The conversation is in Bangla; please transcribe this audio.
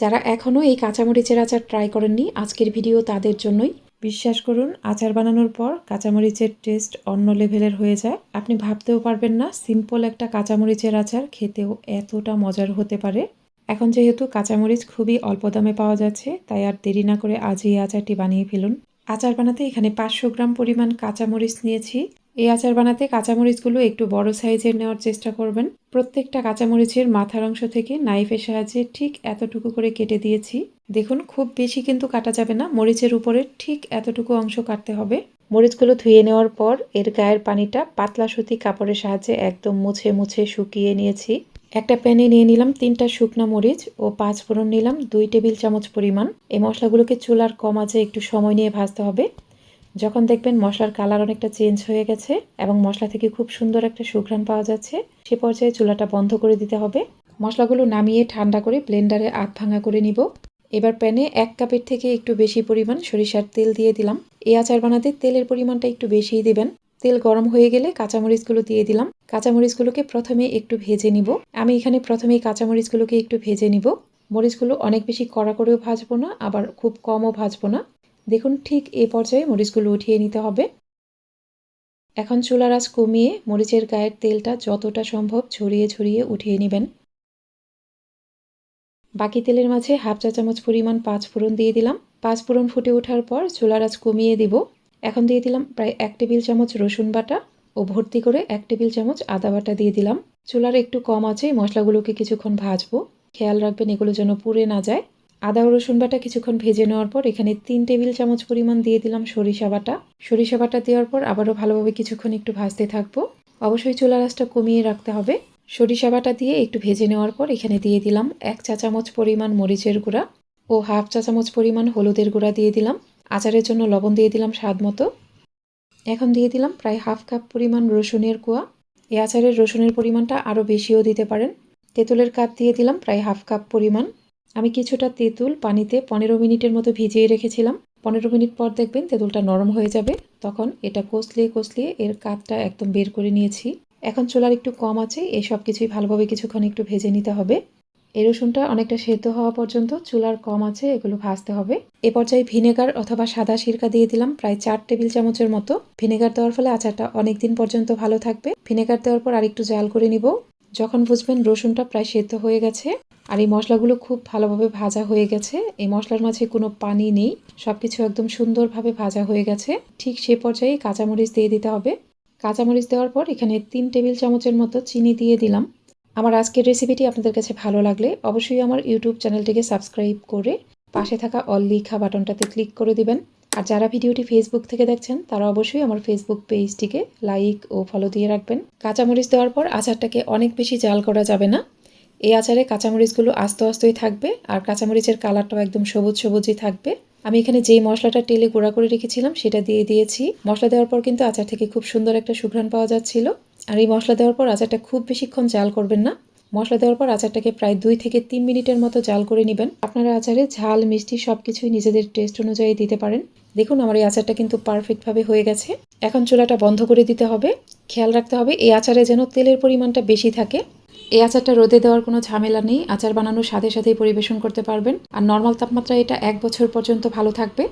যারা এখনও এই কাঁচামরিচের আচার ট্রাই করেননি, আজকের ভিডিও তাদের জন্যই। বিশ্বাস করুন, আচার বানানোর পর কাঁচামরিচের টেস্ট অন্য লেভেলের হয়ে যায়। আপনি ভাবতেও পারবেন না সিম্পল একটা কাঁচামরিচের আচার খেতেও এতটা মজার হতে পারে। এখন যেহেতু কাঁচামরিচ খুবই অল্প দামে পাওয়া যাচ্ছে, তাই আর দেরি না করে আজই আচারটি বানিয়ে ফেলুন। আচার বানাতে এখানে পাঁচশো গ্রাম পরিমাণ কাঁচামরিচ নিয়েছি। এই আচার বানাতে কাঁচামরিচগুলো একটু বড় সাইজের নেওয়ার চেষ্টা করবেন। প্রত্যেকটা কাঁচামরিচের মাথার অংশ থেকে নাইফের সাহায্যে ঠিক এতটুকু করে কেটে দিয়েছি। দেখুন, খুব বেশি কিন্তু কাটা যাবে না। মরিচের উপরে ঠিক এতটুকু অংশ কাটতে হবে। মরিচগুলো ধুয়ে নেওয়ার পর এর গায়ের পানিটা পাতলা সুতি কাপড়ের সাহায্যে একদম মুছে মুছে শুকিয়ে নিয়েছি। একটা প্যানে নিয়ে নিলাম তিনটা শুকনো মরিচ ও পাঁচ ফোড়ন নিলাম দুই টেবিল চামচ পরিমাণ। এই মশলাগুলোকে চুলার কম আঁচে একটু সময় নিয়ে ভাজতে হবে। যখন দেখবেন মশলার কালার অনেকটা চেঞ্জ হয়ে গেছে এবং মশলা থেকে খুব সুন্দর একটা সুঘ্রাণ পাওয়া যাচ্ছে, সে পর্যায়ে চুলাটা বন্ধ করে দিতে হবে। মশলাগুলো নামিয়ে ঠান্ডা করে ব্লেন্ডারে আধ ভাঙা করে নিব। এবার প্যানে এক কাপের থেকে একটু বেশি পরিমাণ সরিষার তেল দিয়ে দিলাম। এই আচার বানাতে তেলের পরিমাণটা একটু বেশিই দিবেন। তেল গরম হয়ে গেলে কাঁচামরিচগুলো দিয়ে দিলাম। কাঁচামরিচগুলোকে প্রথমে একটু ভেজে নিব। আমি এখানে প্রথমেই কাঁচামরিচগুলোকে একটু ভেজে নিব। মরিচগুলো অনেক বেশি কড়া করেও ভাজবো না, আবার খুব কমও ভাজবো না। দেখুন, ঠিক এ পর্যায়ে মরিচগুলো উঠিয়ে নিতে হবে। এখন চুলার আঁচ কমিয়ে মরিচের গায়ের তেলটা যতটা সম্ভব ছড়িয়ে ছড়িয়ে উঠিয়ে নেবেন। বাকি তেলের মাঝে হাফ চা চামচ পরিমাণ পাঁচ ফোড়ন দিয়ে দিলাম। পাঁচ ফোড়ন ফুটে ওঠার পর চুলার আঁচ কমিয়ে দিব। এখন দিয়ে দিলাম প্রায় এক টেবিল চামচ রসুন বাটা ও ভর্তি করে এক টেবিল চামচ আদা বাটা দিয়ে দিলাম। চুলার একটু কম আছে মশলাগুলোকে কিছুক্ষণ ভাজবো। খেয়াল রাখবেন এগুলো যেন পুড়ে না যায়। আদা, রসুন বাটা কিছুক্ষণ ভেজে নেওয়ার পর এখানে তিন টেবিল চামচ পরিমাণ দিয়ে দিলাম সরিষা বাটা। সরিষা বাটা দেওয়ার পর আবারও ভালোভাবে কিছুক্ষণ একটু ভাজতে থাকব। অবশ্যই চুলা আঁচটা কমিয়ে রাখতে হবে। সরিষা বাটা দিয়ে একটু ভেজে নেওয়ার পর এখানে দিয়ে দিলাম এক চা চামচ পরিমাণ মরিচের গুঁড়া ও হাফ চা চামচ পরিমাণ হলুদের গুঁড়া দিয়ে দিলাম। আচারের জন্য লবণ দিয়ে দিলাম স্বাদ মতো। এখন দিয়ে দিলাম প্রায় হাফ কাপ পরিমাণ রসুনের কুয়া। এই আচারের রসুনের পরিমাণটা আরও বেশিও দিতে পারেন। তেঁতুলের কাপ দিয়ে দিলাম প্রায় হাফ কাপ পরিমাণ। আমি কিছুটা তেঁতুল পানিতে পনেরো মিনিটের মতো ভিজিয়ে রেখেছিলাম। পনেরো মিনিট পর দেখবেন তেঁতুলটা নরম হয়ে যাবে। তখন এটা কষলিয়ে কষলিয়ে এর কাতটা একদম বের করে নিয়েছি। এখন চুলার একটু কম আছে, এই সব কিছুই ভালোভাবে কিছুক্ষণ একটু ভেজে নিতে হবে। এই রসুনটা অনেকটা সেদ্ধ হওয়া পর্যন্ত চুলার কম আছে, এগুলো ভাজতে হবে। এ পর্যায়ে ভিনেগার অথবা সাদা সিরকা দিয়ে দিলাম প্রায় চার টেবিল চামচের মতো। ভিনেগার দেওয়ার ফলে আচারটা অনেক দিন পর্যন্ত ভালো থাকবে। ভিনেগার দেওয়ার পর আরেকটু জাল করে নিব। যখন বুঝবেন রসুনটা প্রায় সেদ্ধ হয়ে গেছে আর এই মশলাগুলো খুব ভালোভাবে ভাজা হয়ে গেছে। এই মশলার মাঝে কোনো পানি নেই। সব কিছু একদম সুন্দরভাবে ভাজা হয়ে গেছে। ঠিক সে পর্যায়ে কাঁচামরিচ দিয়ে দিতে হবে। কাঁচামরিচ দেওয়ার পর এখানে তিন টেবিল চামচের মতো চিনি দিয়ে দিলাম। আমার আজকের রেসিপিটি আপনাদের কাছে ভালো লাগলে অবশ্যই আমার ইউটিউব চ্যানেলটিকে সাবস্ক্রাইব করে পাশে থাকা অল লিখা বাটনটাতে ক্লিক করে দিবেন। আর যারা ভিডিওটি ফেসবুক থেকে দেখছেন, তারা অবশ্যই আমার ফেসবুক পেজটিকে লাইক ও ফলো দিয়ে রাখবেন। কাঁচামরিচ দেওয়ার পর আচারটাকে অনেক বেশি জাল করা যাবে না। এই আচারে কাঁচামরিচগুলো আস্তে আস্তেই থাকবে আর কাঁচামরিচের কালারটাও একদম সবুজ সবুজই থাকবে। আমি এখানে যেই মশলাটা তেলে গুঁড়া করে রেখেছিলাম সেটা দিয়ে দিয়েছি। মশলা দেওয়ার পর কিন্তু আচার থেকে খুব সুন্দর একটা সুঘ্রাণ পাওয়া যাচ্ছিল। আর এই মশলা দেওয়ার পর আচারটা খুব বেশিক্ষণ জাল করবেন না। মশলা দেওয়ার পর আচারটাকে প্রায় দুই থেকে তিন মিনিটের মতো জাল করে নেবেন। আপনারা আচারে ঝাল, মিষ্টি সব কিছুই নিজেদের টেস্ট অনুযায়ী দিতে পারেন। দেখুন, আমার এই আচারটা কিন্তু পারফেক্টভাবে হয়ে গেছে। এখন চুলাটা বন্ধ করে দিতে হবে। খেয়াল রাখতে হবে, এই আচারে যেন তেলের পরিমাণটা বেশি থাকে। এই আচারটা রোদে দেওয়ার কোনো ঝামেলা নেই। আচার বানানোর সাথে সাথেই পরিবেশন করতে পারবেন। আর নর্মাল তাপমাত্রা এটা এক বছর পর্যন্ত ভালো থাকবে।